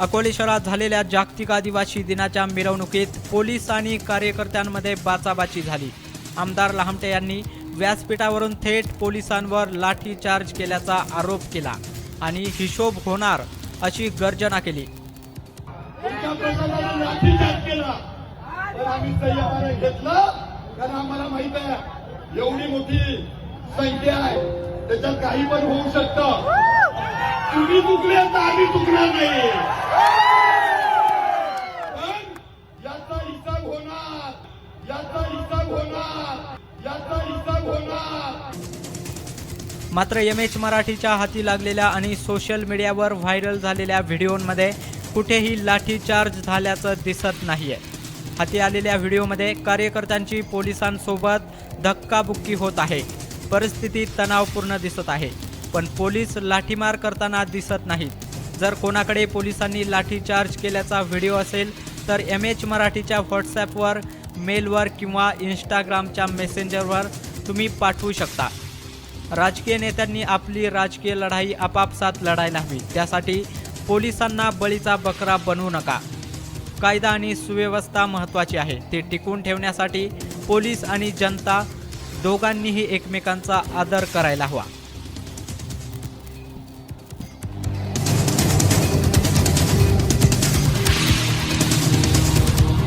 अकोले शहरात झालेल्या जागतिक आदिवासी दिनाच्या मिरवणुकीत पोलीस आणि कार्यकर्त्यांमध्ये बाचाबाची झाली. आमदार लहामटे यांनी व्यासपीठावरून थेट पोलिसांवर लाठीचार्ज केल्याचा आरोप केला आणि हिशोब होणार अशी गर्जना केली. एवढी मोठी संख्या आहे. त्याच्यात काही पण होऊ शकतं. तुम्ही चुकले तर आम्ही चुकणार नाही पण याचा हिसाब होणार. याचा हिसाब होणार. याचा हिसाब होणार. मात्र एम एच मराठीच्या हाती लागलेल्या आणि सोशल मीडियावर व्हायरल झालेल्या व्हिडिओमध्ये कुठेही लाठीचार्ज झाल्याचं दिसत नाहीये. हाती आलेल्या व्हिडिओमध्ये कार्यकर्त्यांची पोलिसांसोबत धक्काबुक्की होत आहे. परिस्थिती तणावपूर्ण दिसत आहे. पण पोलीस लाठीमार करताना दिसत नाहीत. जर कोणाकडे पोलिसांनी लाठीचार्ज केल्याचा व्हिडिओ असेल तर एम एच मराठीच्या व्हॉट्सॲपवर मेलवर किंवा इंस्टाग्रामच्या मेसेंजरवर तुम्ही पाठवू शकता. राजकीय नेत्यांनी आपली राजकीय लढाई आपापसात लढायला हवी त्यासाठी पोलिसांना बळीचा बकरा बनवू नका. कायदा आणि सुव्यवस्था महत्त्वाची आहे. ते टिकून ठेवण्यासाठी पोलीस आणि जनता दोघांनीही एकमेकांचा आदर करायला हवा.